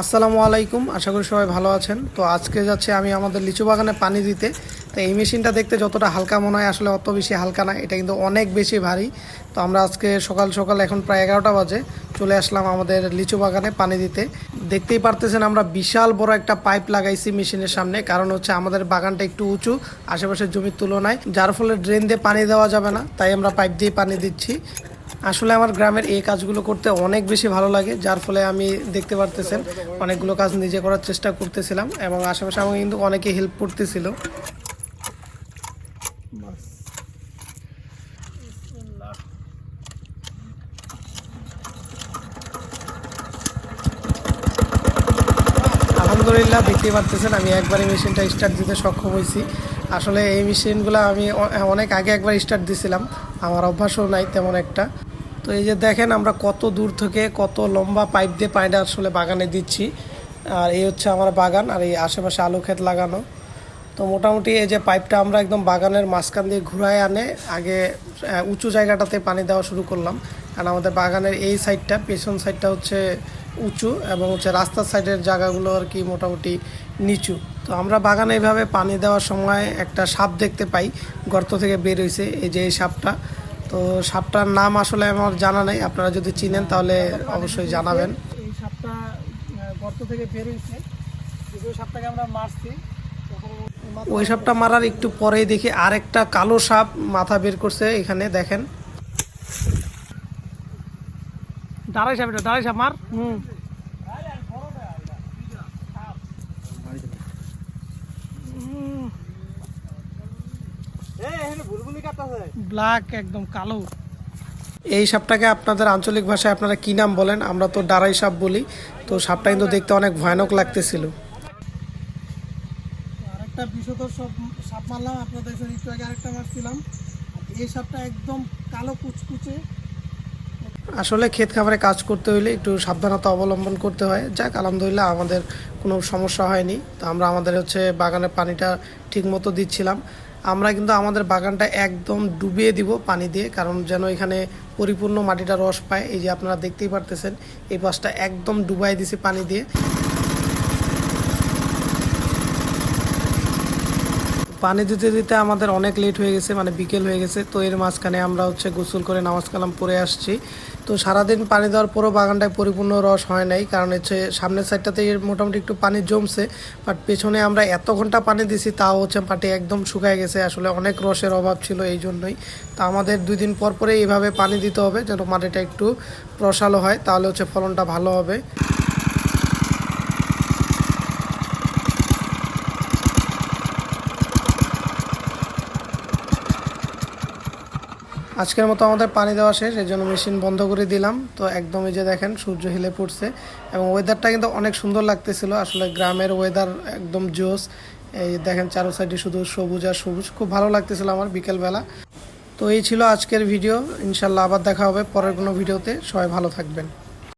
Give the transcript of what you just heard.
আসসালামু আলাইকুম, আশা করি সবাই ভালো আছেন। তো আজকে যাচ্ছে আমি আমাদের লিচু বাগানে পানি দিতে। তো এই মেশিনটা দেখতে যতটা হালকা মনে হয়, আসলে অত বেশি হালকা না, এটা কিন্তু অনেক বেশি ভারী। তো আমরা আজকে সকাল সকাল এখন প্রায় এগারোটা বাজে, চলে আসলাম আমাদের লিচু বাগানে পানি দিতে। দেখতেই পারতেছেন আমরা বিশাল বড় একটা পাইপ লাগাইছি মেশিনের সামনে, কারণ হচ্ছে আমাদের বাগানটা একটু উঁচু, আশেপাশের জমির তুলনায়, যার ফলে ড্রেন দিয়ে পানি দেওয়া যাবে না, তাই আমরা পাইপ দিয়ে পানি দিচ্ছি। আসলে আমার গ্রামের এই কাজগুলো করতে অনেক বেশি ভালো লাগে, যার ফলে আমি দেখতে পারতেছেন। অনেকগুলো কাজ নিজে করার চেষ্টা করতেছিলাম এবং আশেপাশে আমাকে কিন্তু অনেকে হেল্প করতেছিল। আলহামদুলিল্লাহ, দেখতেই পারতেছেন, আমি একবারই মেশিনটা স্টার্ট দিতে সক্ষম হয়েছি। আসলে এই মেশিনগুলো আমি অনেক আগে একবার স্টার্ট দিছিলাম। আমার অভ্যাসও নাই তেমন একটা। তো এই যে দেখেন আমরা কত দূর থেকে কত লম্বা পাইপ দিয়ে পানিটা আসলে বাগানে দিচ্ছি। আর এই হচ্ছে আমার বাগান আর এই আশেপাশে আলু ক্ষেত লাগানো। তো মোটামুটি এই যে পাইপটা আমরা একদম বাগানের মাঝখান দিয়ে ঘুরায় আনে, আগে উঁচু জায়গাটাতে পানি দেওয়া শুরু করলাম। কারণ আমাদের বাগানের এই সাইডটা পেছন সাইডটা হচ্ছে উঁচু এবং হচ্ছে রাস্তার সাইডের জায়গাগুলো আর কি মোটামুটি নিচু। তো আমরা বাগানে এইভাবে পানি দেওয়ার সময় একটা সাপ দেখতে পাই গর্ত থেকে বের হয়েছে এই যে এই সাপটা। তো সাপটার নাম আসলে আমার জানা নেই আপনারা যদি চিনেন তাহলে অবশ্যই জানাবেন। এই সাপটা গর্ত থেকে বের হয়েছে ওই সাপটাকে আমরা মারছি ওই সাপটা মারার একটু পরেই দেখি আরেকটা কালো সাপ মাথা বের করছে এখানে দেখেন। দাঁড়াই সাপ এটা দাঁড়াই সাপ মার। হুম। ব্ল্যাক একদম কালো। এই সাপটাকে আপনাদের আঞ্চলিক ভাষায় আপনারা কি নাম বলেন? আমরা তো ডারাই সাপ বলি। তো সাপটা কিন্তু দেখতে অনেক ভয়ানক লাগতেছিল। আরেকটা বিষধর সব সাপ মারলাম আপনারা দেখছেন একটু আগে আরেকটা মারছিলাম। এই সাপটা একদম কালো কুচকুচে। আসলে ক্ষেত খামারে কাজ করতে হইলে একটু সাবধানতা অবলম্বন করতে হয়। যাক, আলহামদুলিল্লাহ আমাদের কোনো সমস্যা হয়নি। তো আমরা আমাদের হচ্ছে বাগানের পানিটা ঠিক মতো দিচ্ছিলাম। আমরা কিন্তু আমাদের বাগানটা একদম ডুবিয়ে দিব পানি দিয়ে, কারণ যেন এখানে পরিপূর্ণ মাটিটা রস পায়। এই যে আপনারা দেখতেই পারতেছেন, এই পাশটা একদম ডুবাই দিছি পানি দিয়ে। পানি দিতে দিতে আমাদের অনেক লেট হয়ে গেছে মানে বিকেল হয়ে গেছে। তো এর মাঝখানে আমরা হচ্ছে গোসল করে নামাজ কালাম পরে আসছি। তো সারাদিন পানি দেওয়ার পরও বাগানটায় পরিপূর্ণ রস হয় নাই, কারণ হচ্ছে সামনের সাইডটাতে মোটামুটি একটু পানি জমছে। বাট পেছনে আমরা এত ঘণ্টা পানি দিছি, তাও হচ্ছে মাটি একদম শুকায় গেছে। আসলে অনেক রসের অভাব ছিল এই জন্যই। তো আমাদের দুই দিন পর পরে এইভাবে পানি দিতে হবে, যেন মাটিটা একটু রসালো হয়, তাহলে হচ্ছে ফলনটা ভালো হবে। আজকের মতো আমাদের পানি দেওয়া শেষ, এই জন্য মেশিন বন্ধ করে দিলাম। তো একদমই যে দেখেন, সূর্য হিলে পড়ছে এবং ওয়েদারটা কিন্তু অনেক সুন্দর লাগতেছিল। আসলে গ্রামের ওয়েদার একদম জোস এই দেখেন চারো সাইডে শুধু সবুজ আর সবুজ। খুব ভালো লাগতেছিল আমার বিকেলবেলা। তো এই ছিল আজকের ভিডিও ইনশাল্লাহ আবার দেখা হবে পরের কোনো ভিডিওতে সবাই ভালো থাকবেন।